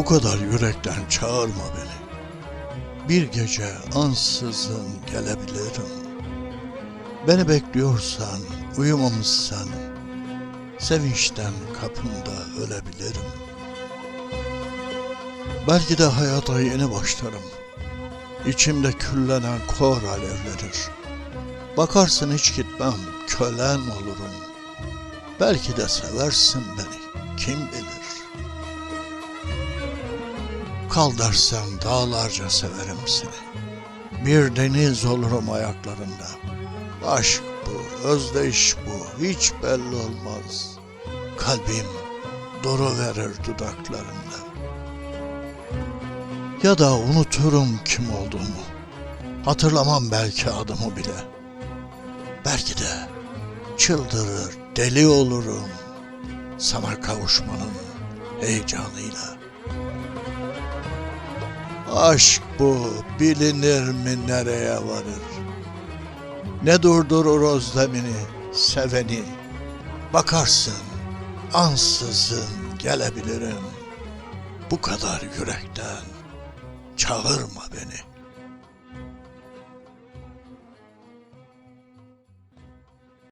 Bu kadar yürekten çağırma beni. Bir gece ansızın gelebilirim. Beni bekliyorsan, uyumamışsan, sevinçten kapında ölebilirim. Belki de hayata yeni başlarım. İçimde küllenen kor alevlenir. Bakarsın hiç gitmem, kölen olurum. Belki de seversin beni, kim bilir. Kal dersen dağlarca severim seni. Bir deniz olurum ayaklarında. Aşk bu, özdeyiş bu, hiç belli olmaz. Kalbim duru verir dudaklarında. Ya da unuturum kim olduğumu. Hatırlamam belki adımı bile. Belki de çıldırır, deli olurum sana kavuşmanın heyecanıyla. Aşk bu bilinir mi nereye varır? Ne durdurur özlemini, seveni? Bakarsın ansızın gelebilirim. Bu kadar yürekten çağırma beni.